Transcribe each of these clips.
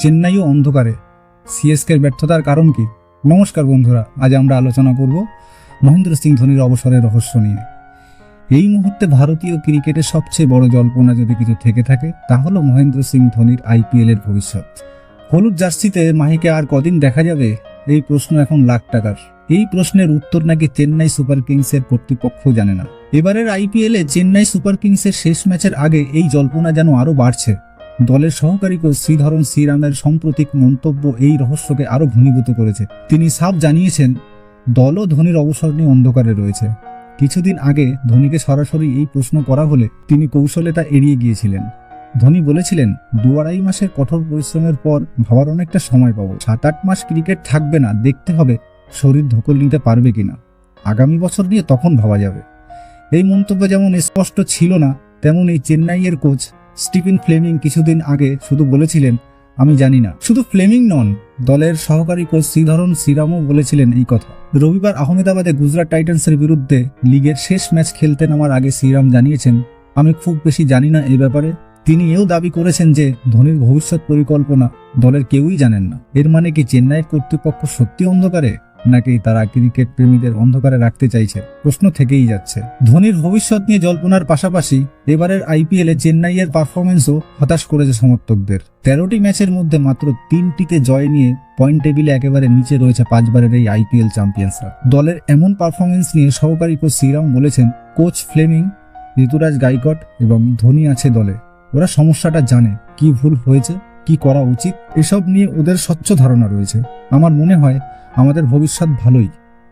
চেন্নাইও অন্ধকারে। সিএসকের ব্যর্থতার কারণ কি? নমস্কার বন্ধুরা, আজ আমরা আলোচনা করব মহেন্দ্র সিং ধোনির অবসরের রহস্য নিয়ে। এই মুহূর্তে ভারতীয় ক্রিকেটের সবচেয়ে বড় জল্পনা যদি কিছু থেকে থাকে, তা হলো মহেন্দ্র সিং ধোনির আইপিএল এর ভবিষ্যৎ। হলুদ জার্সিতে মাহিকে আর কদিন দেখা যাবে? এই প্রশ্ন এখন লাখ টাকার। এই প্রশ্নের উত্তর নাকি চেন্নাই সুপার কিংসের কর্তৃপক্ষ জানে না। এবারের আইপিএল চেন্নাই সুপার কিংসের শেষ ম্যাচের আগে এই জল্পনা যেন আরও বাড়ছে। দলের সহকারী কোচ শ্রীধরন শ্রীরামের সাম্প্রতিক মন্তব্য এই রহস্যকে আরও ঘনীভূত করেছে। তিনি সাফ জানিয়েছেন, দলও ধোনির অবসর নিয়ে অন্ধকারে রয়েছে। কিছুদিন আগে ধোনিকে সরাসরি এই প্রশ্ন করা হলে তিনি কৌশলে তা এড়িয়ে গিয়েছিলেন। ধোনি বলেছিলেন, দু আড়াই মাসের কঠোর পরিশ্রমের পর ভাবার অনেকটা সময় পাবো। সাত আট মাস ক্রিকেট থাকবে না, দেখতে হবে শরীর ধকল নিতে পারবে কিনা আগামী বছর নিয়ে তখন ভাবা যাবে। এই মন্তব্য যেমন স্পষ্ট ছিল না, তেমন এই চেন্নাইয়ের কোচ স্টিফেন ফ্লেমিং কিছুদিন আগে শুধু বলেছিলেন, আমি জানি না। শুধু ফ্লেমিং নন, দলের সহকারী কোচ শ্রীধরন শ্রীরামও বলেছিলেন এই কথা। রবিবার আহমেদাবাদে গুজরাট টাইটান্সের বিরুদ্ধে লিগের শেষ ম্যাচ খেলতে নামার আগে শ্রীরাম জানিয়েছেন, আমি খুব বেশি জানি না এ ব্যাপারে। তিনি এও দাবি করেছেন যে, ধোনির ভবিষ্যৎ পরিকল্পনা দলের কেউই জানেন না। এর মানে কি চেন্নাইয়ের কর্তৃপক্ষ সত্যি অন্ধকারে? নাকি তারা ক্রিকেট প্রেমীদের অন্ধকারে রাখতে চাইছে? প্রশ্ন থেকেই যাচ্ছে। ধোনির ভবিষ্যৎ নিয়ে জল্পনার পাশাপাশি এবারের আইপিএল চেন্নাইয়ের পারফরমেন্সও হতাশ করেছে সমর্থকদের। তেরোটি ম্যাচের মধ্যে মাত্র তিনটিতে জয় নিয়ে পয়েন্ট টেবিলে একেবারে নিচে রয়েছে পাঁচবারের এই আইপিএল চ্যাম্পিয়ন্সরা। দলের এমন পারফরমেন্স নিয়ে সহকারী কোচ শ্রীরাম বলেছেন, কোচ ফ্লেমিং, ঋতুরাজ গাইকট এবং ধোনি আছে দলে। ওরা সমস্যাটা জানে। কি ভুল হয়েছে? কি করা উচিত? এসব নিয়ে ওদের স্বচ্ছ ধারণা রয়েছে। আমার মনে হয় আমাদের ভবিষ্যৎ ভালোই।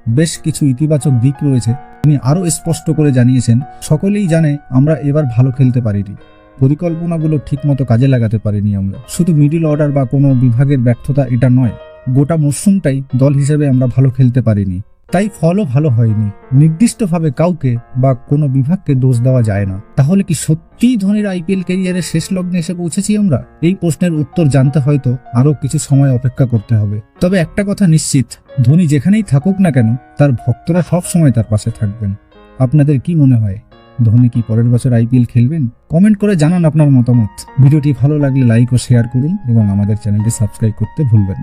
বেশ কিছু ইতিবাচক দিক রয়েছে, তিনি আরও স্পষ্ট করে জানিয়েছেন, সকলেই জানে আমরা এবার ভালো খেলতে পারিনি। পরিকল্পনাগুলো ঠিকমতো কাজে লাগাতে পারিনি আমরা। শুধু মিডিল অর্ডার বা কোনো বিভাগের ব্যর্থতা এটা নয়, গোটা মরশুমটাই দল হিসেবে আমরা ভালো খেলতে পারিনি। তাই ফলও ভালো হয়নি। নির্দিষ্টভাবে কাউকে বা কোনো বিভাগকে দোষ দেওয়া যায় না। তাহলে কি সত্যিই ধোনির আইপিএল ক্যারিয়ারের শেষ লগ্নে এসে পৌঁছেছি আমরা? এই প্রশ্নের উত্তর জানতে হয়তো আরও কিছু সময় অপেক্ষা করতে হবে। তবে একটা কথা নিশ্চিত, ধোনি যেখানেই থাকুক না কেন, তার ভক্তরা সব সময় তার পাশে থাকবেন। আপনাদের কি মনে হয়? ধোনি কি পরের বছর আইপিএল খেলবেন? কমেন্ট করে জানান আপনার মতামত। ভিডিওটি ভালো লাগলে লাইক ও শেয়ার করুন এবং আমাদের চ্যানেলটি সাবস্ক্রাইব করতে ভুলবেন না।